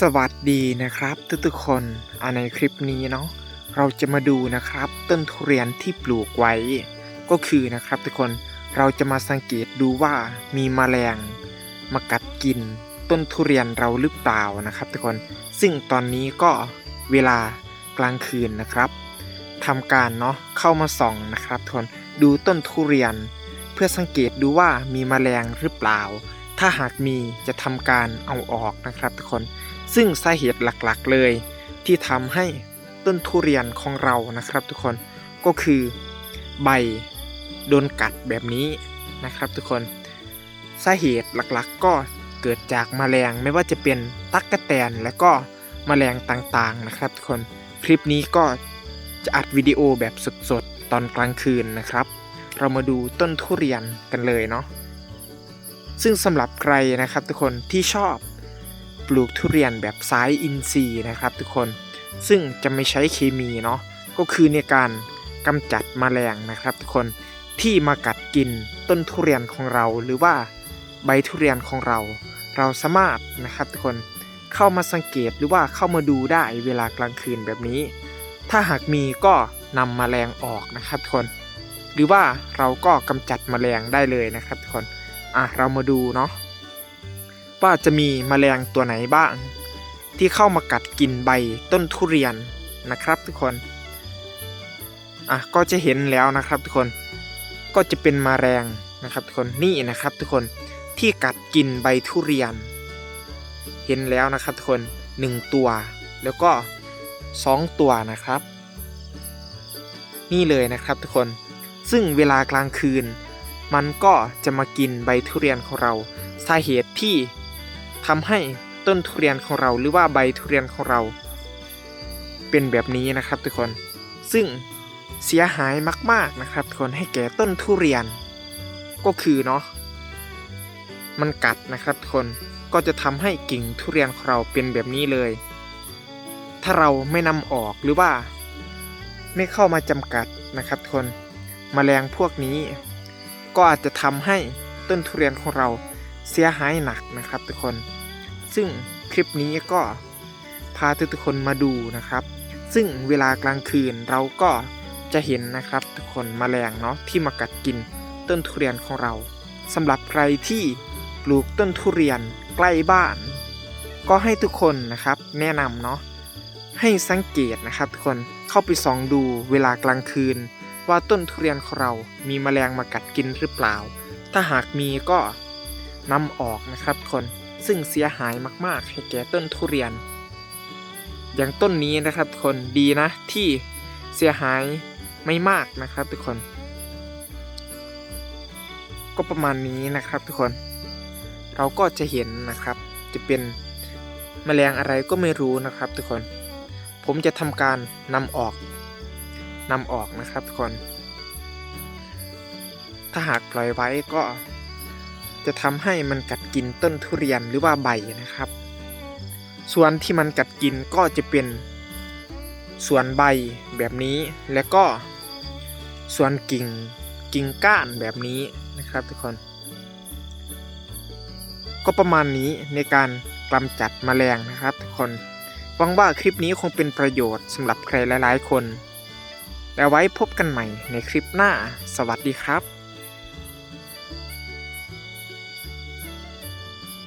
สวัสดีนะครับทุกๆคนในคลิปนี้เนาะเราจะมาดูนะครับต้นทุเรียนที่ปลูกไว้ ก็คือนะครับทุกคนเราจะมาสังเกตดูว่ามีแมลงมากัดกิน ต้นทุเรียนเราหรือเปล่านะครับทุกคนซึ่งตอนนี้ก็เวลากลางคืนนะครับทำการเนาะเข้ามาส่องนะครับทุกคนดูต้นทุเรียน เพื่อสังเกตดูว่ามีแมลงหรือเปล่า ถ้าหากมีจะทำการเอาออกนะครับทุกคน ซึ่งสาเหตุหลักๆเลย ที่ทำให้ต้นทุเรียนของเรานะครับทุกคนก็คือใบโดนกัดแบบนี้นะครับทุกคนสาเหตุหลักๆก็เกิดจากแมลงไม่ว่าจะเป็นตั๊กแตนและก็แมลงต่างๆนะครับทุกคนคลิปนี้ก็จะอัดวิดีโอแบบสดๆ ตอนกลางคืนนะครับ เรามาดูต้นทุเรียนกันเลยเนาะ ซึ่งสำหรับใครนะครับทุกคนที่ชอบปลูกทุเรียนแบบสายอินทรีย์นะครับ ทุกคนซึ่งจะไม่ใช้เคมีเนาะก็คือในการกำจัดแมลงนะครับ ทุกคนที่มากัดกินต้นทุเรียนของเรา หรือว่าใบทุเรียนของเรา เราสามารถนะครับทุกคนเข้ามาสังเกตหรือว่าเข้ามาดูได้เวลากลางคืนแบบนี้ ถ้าหากมีก็นำแมลงออกนะครับทุกคน หรือว่าเราก็กำจัดแมลงได้เลยนะครับทุกคน อะเรามาดูเนาะว่าจะมีแมลงตัวไหนบ้าง ที่เข้ามากัดกินใบต้นทุเรียนนะครับทุกคนอะก็จะเห็นแล้วนะครับทุกคนก็จะเป็นแมลงนะครับทุกคนนี่นะครับทุกคนที่กัดกินใบทุเรียน เห็นแล้วนะครับทุกคนหนึ่งตัว แล้วก็สองตัวนะครับ นี่เลยนะครับทุกคนซึ่งเวลากลางคืน มันก็จะมากินใบทุเรียนของเรา สาเหตุที่ทำให้ต้นทุเรียนของเราหรือว่าใบทุเรียนของเรา เป็นแบบนี้นะครับทุกคน ซึ่งเสียหายมาก ๆนะครับทุกคนให้แก่ต้นทุเรียน ก็คือเนาะมันกัดนะครับทุกคนก็จะทำให้กิ่งทุเรียนของเราเป็นแบบนี้เลย ถ้าเราไม่นำออกหรือว่า ไม่เข้ามาจำกัดนะครับทุกคนมแมลงพวกนี้ ก็อาจจะทำให้ต้นทุเรียนของเราเสียหายหนักนะครับทุกคน ซึ่งคลิปนี้ก็พาทุกคนมาดูนะครับ ซึ่งเวลากลางคืนเราก็จะเห็นนะครับทุกคนมแมลงเนาะที่มากัดกินต้นทุเรียนของเราสำหรับใครที่ปลูกต้นทุเรียนใกล้บ้าน ก็ให้ทุกคนนะครับแนะนำเนาะให้สังเกตนะครับทุกคนเข้าไปส่องดูเวลากลางคืน ว่าต้นทุเรียนของเรามีแมลงมากัดกินหรือเปล่า ถ้าหากมีก็นำออกนะครับทุกคนซึ่งเสียหายมากๆให้แก่ต้นทุเรียน อย่างต้นนี้นะครับทุกคนดีนะที่เสียหายไม่มากนะครับทุกคน ก็ประมาณนี้นะครับทุกคน เราก็จะเห็นนะครับ จะเป็นแมลงอะไรก็ไม่รู้นะครับทุกคน ผมจะทำการนำออก นำออกนะครับทุกคน ถ้าหากปล่อยไว้ก็จะทำให้มันกัดกินต้นทุเรียนหรือว่าใบนะครับ ส่วนที่มันกัดกินก็จะเป็นส่วนใบแบบนี้แล้วก็ส่วนกิ่งกิ่งก้านแบบนี้นะครับทุกคน ก็ประมาณนี้ในการกำจัดแมลงนะครับทุกคนหวังว่าคลิปนี้คงเป็นประโยชน์สำหรับใครหลาย ๆ คน แล้วไว้พบกันใหม่ในคลิปหน้า สวัสดีครับ